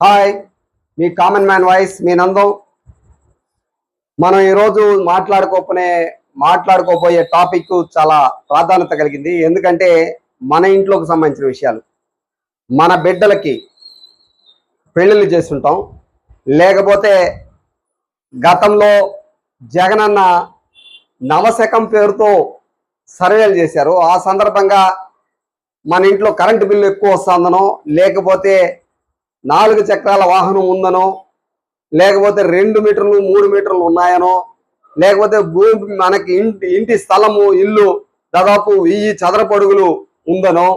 Hi మీ common man voice మీ నందం. మనం ఈరోజు మాట్లాడుకోపోనే మాట్లాడుకోబోయే టాపిక్ చాలా ప్రాధాన్యత కలిగింది. ఎందుకంటే మన ఇంట్లోకి సంబంధించిన విషయాలు. మన బిడ్డలకి పెళ్ళిళ్ళు చేస్తుంటాం. లేకపోతే గతంలో జగనన్న నవశకం పేరుతో సర్వేలు చేశారు. ఆ సందర్భంగా మన ఇంట్లో కరెంటు బిల్లు ఎక్కువ వస్తుందనో లేకపోతే నాలుగు చక్రాల వాహనం ఉందనో లేకపోతే రెండు మీటర్లు మూడు మీటర్లు ఉన్నాయనో లేకపోతే భూమి మనకి ఇంటి ఇంటి స్థలము ఇల్లు దాదాపు వెయ్యి చదరపడుగులు ఉందనో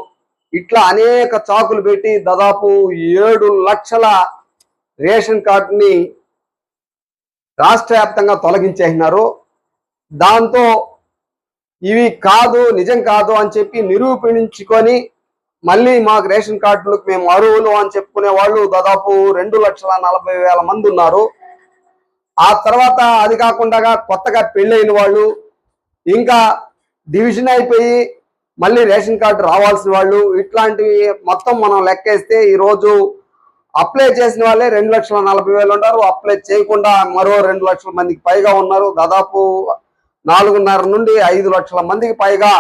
ఇట్లా అనేక చాకులు పెట్టి దాదాపు ఏడు లక్షల రేషన్ కార్డుని రాష్ట్ర వ్యాప్తంగా తొలగించేసినారు. దాంతో ఇవి కాదు నిజం కాదు అని చెప్పి నిరూపించుకొని మళ్ళీ మాకు రేషన్ కార్డులకు మేము అరువులు అని చెప్పుకునే వాళ్ళు దాదాపు రెండు లక్షల నలభై వేల మంది ఉన్నారు. ఆ తర్వాత అది కాకుండా కొత్తగా పెళ్ళైన వాళ్ళు ఇంకా డివిజన్ అయిపోయి మళ్ళీ రేషన్ కార్డు రావాల్సిన వాళ్ళు ఇట్లాంటివి మొత్తం మనం లెక్కేస్తే ఈరోజు అప్లై చేసిన వాళ్ళే రెండు లక్షల నలభై వేలు ఉన్నారు. అప్లై చేయకుండా మరో రెండు లక్షల మందికి పైగా ఉన్నారు. దాదాపు నాలుగున్నర నుండి ఐదు లక్షల మందికి పైగా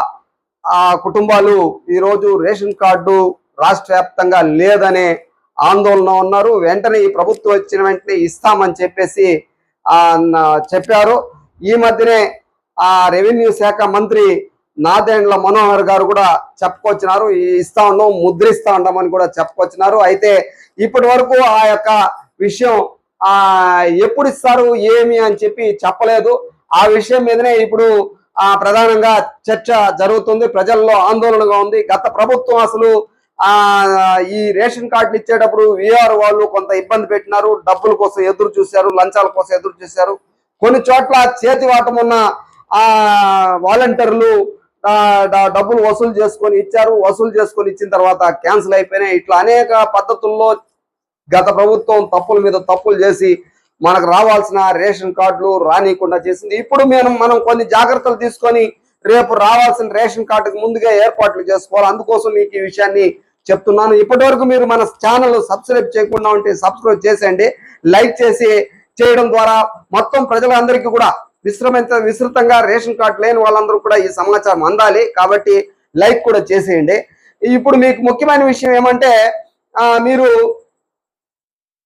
ఆ కుటుంబాలు ఈరోజు రేషన్ కార్డు రాష్ట్ర వ్యాప్తంగా లేదనే ఆందోళన ఉన్నారు. వెంటనే ఈ ప్రభుత్వం వచ్చిన వెంటనే ఇస్తామని చెప్పేసి చెప్పారు. ఈ మధ్యనే ఆ రెవెన్యూ శాఖ మంత్రి నాదేండ్ల మనోహర్ గారు కూడా చెప్పుకొచ్చినారు. ఇస్తా ఉన్నాం ముద్రిస్తా ఉండమని కూడా చెప్పుకొచ్చినారు. అయితే ఇప్పటి వరకు ఆ యొక్క విషయం ఆ ఎప్పుడు ఇస్తారు ఏమి అని చెప్పి చెప్పలేదు. ఆ విషయం మీదనే ఇప్పుడు ఆ ప్రధానంగా చర్చ జరుగుతుంది. ప్రజల్లో ఆందోళనగా ఉంది. గత ప్రభుత్వం అసలు ఆ ఈ రేషన్ కార్డులు ఇచ్చేటప్పుడు విఆర్ వాళ్ళు కొంత ఇబ్బంది పెట్టినారు. డబ్బుల కోసం ఎదురు చూశారు. లంచాల కోసం ఎదురు చూశారు. కొన్ని చోట్ల చేతి వాటమున్న ఉన్న ఆ వాలంటీర్లు డబ్బులు వసూలు చేసుకొని ఇచ్చారు. వసూలు చేసుకొని ఇచ్చిన తర్వాత క్యాన్సిల్ అయిపోయినాయి. ఇట్లా అనేక పద్ధతుల్లో గత ప్రభుత్వం తప్పుల మీద తప్పులు చేసి మనకు రావాల్సిన రేషన్ కార్డులు రానియకుండా చేసింది. ఇప్పుడు మేము మనం కొన్ని జాగ్రత్తలు తీసుకొని రేపు రావాల్సిన రేషన్ కార్డుకు ముందుగా ఏర్పాట్లు చేసుకోవాలి. అందుకోసం మీకు ఈ విషయాన్ని చెప్తున్నాను. ఇప్పటి వరకు మీరు మన ఛానల్ సబ్స్క్రైబ్ చేయకుండా ఉంటే సబ్స్క్రైబ్ చేసేయండి. లైక్ చేసి చేయడం ద్వారా మొత్తం ప్రజలందరికీ కూడా విశ్రమిత విస్తృతంగా రేషన్ కార్డు లేని వాళ్ళందరూ కూడా ఈ సమాచారం అందాలి. కాబట్టి లైక్ కూడా చేసేయండి. ఇప్పుడు మీకు ముఖ్యమైన విషయం ఏమంటే మీరు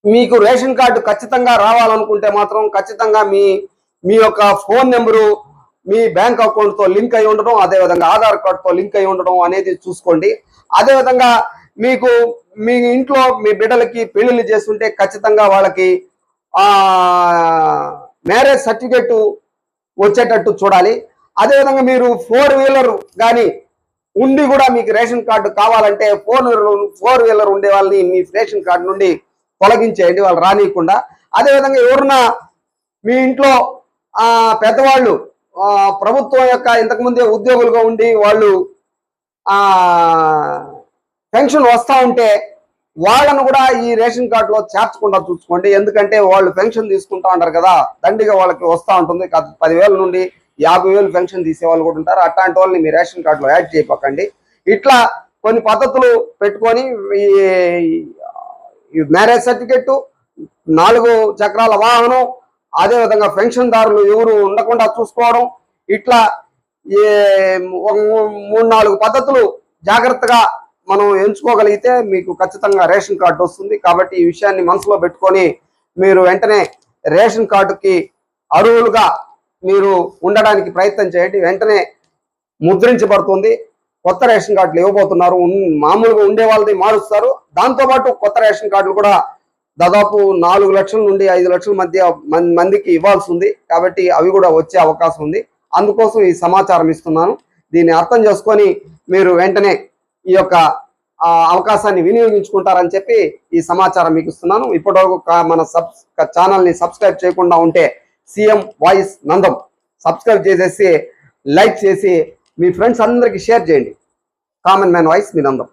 మీకు రేషన్ కార్డు ఖచ్చితంగా రావాలనుకుంటే మాత్రం ఖచ్చితంగా మీ మీ యొక్క ఫోన్ నెంబరు మీ బ్యాంక్ అకౌంట్తో లింక్ అయి ఉండడం అదేవిధంగా ఆధార్ కార్డుతో లింక్ అయి ఉండడం అనేది చూసుకోండి. అదేవిధంగా మీకు మీ ఇంట్లో మీ బిడ్డలకి పెళ్ళిళ్ళు చేస్తుంటే ఖచ్చితంగా వాళ్ళకి మ్యారేజ్ సర్టిఫికెట్ వచ్చేటట్టు చూడాలి. అదేవిధంగా మీరు ఫోర్ వీలర్ కానీ ఉండి కూడా మీకు రేషన్ కార్డు కావాలంటే ఫోర్ ఫోర్ వీలర్ ఉండే వాళ్ళని మీ రేషన్ కార్డు నుండి తొలగించేయండి వాళ్ళు రానియకుండా. అదేవిధంగా ఎవరన్నా మీ ఇంట్లో పెద్దవాళ్ళు ప్రభుత్వం యొక్క ఇంతకుముందే ఉద్యోగులుగా ఉండి వాళ్ళు పెన్షన్ వస్తూ ఉంటే వాళ్ళను కూడా ఈ రేషన్ కార్డులో చేర్చకుండా చూసుకోండి. ఎందుకంటే వాళ్ళు పెన్షన్ తీసుకుంటా ఉంటారు కదా. దండిగా వాళ్ళకి వస్తూ ఉంటుంది. పదివేల నుండి యాభై వేలు పెన్షన్ తీసే వాళ్ళు కూడా ఉంటారు. అట్లాంటి వాళ్ళని మీ రేషన్ కార్డులో యాడ్ చేయకండి ఇట్లా కొన్ని పద్ధతులు పెట్టుకొని ఈ మ్యారేజ్ సర్టిఫికెట్ నాలుగు చక్రాల వాహనం అదేవిధంగా పెన్షన్దారులు ఎవరు ఉండకుండా చూసుకోవడం ఇట్లా ఏ ఒక మూ- మూడు నాలుగు పద్ధతులు జాగ్రత్తగా మనం ఎంచుకోగలిగితే మీకు ఖచ్చితంగా రేషన్ కార్డు వస్తుంది. కాబట్టి ఈ విషయాన్ని మనసులో పెట్టుకొని మీరు వెంటనే రేషన్ కార్డుకి అర్హులుగా మీరు ఉండడానికి ప్రయత్నం చేయండి. వెంటనే ముద్రించబడుతుంది. కొత్త రేషన్ కార్డులు ఇవ్వబోతున్నారు మామూలుగా ఉండే వాళ్ళది మారుస్తారు. దాంతోపాటు కొత్త రేషన్ కార్డులు కూడా దాదాపు నాలుగు లక్షల నుండి ఐదు లక్షల మధ్య మం- మందికి ఇవ్వాల్సి ఉంది. కాబట్టి అవి కూడా వచ్చే అవకాశం ఉంది. అందుకోసం ఈ సమాచారం ఇస్తున్నాను. దీన్ని అర్థం చేసుకొని మీరు వెంటనే ఈ యొక్క అవకాశాన్ని వినియోగించుకుంటారని చెప్పి ఈ సమాచారం మీకు ఇస్తున్నాను. ఇప్పటివరకు మన సబ్ ఛానల్ని సబ్స్క్రైబ్ చేయకుండా ఉంటే సీఎం వాయిస్ నందం సబ్స్క్రైబ్ చేసేసి లైక్ చేసి మీ ఫ్రెండ్స్ అందరికీ షేర్ చేయండి. కామన్ మ్యాన్ వాయిస్ మీ నందం.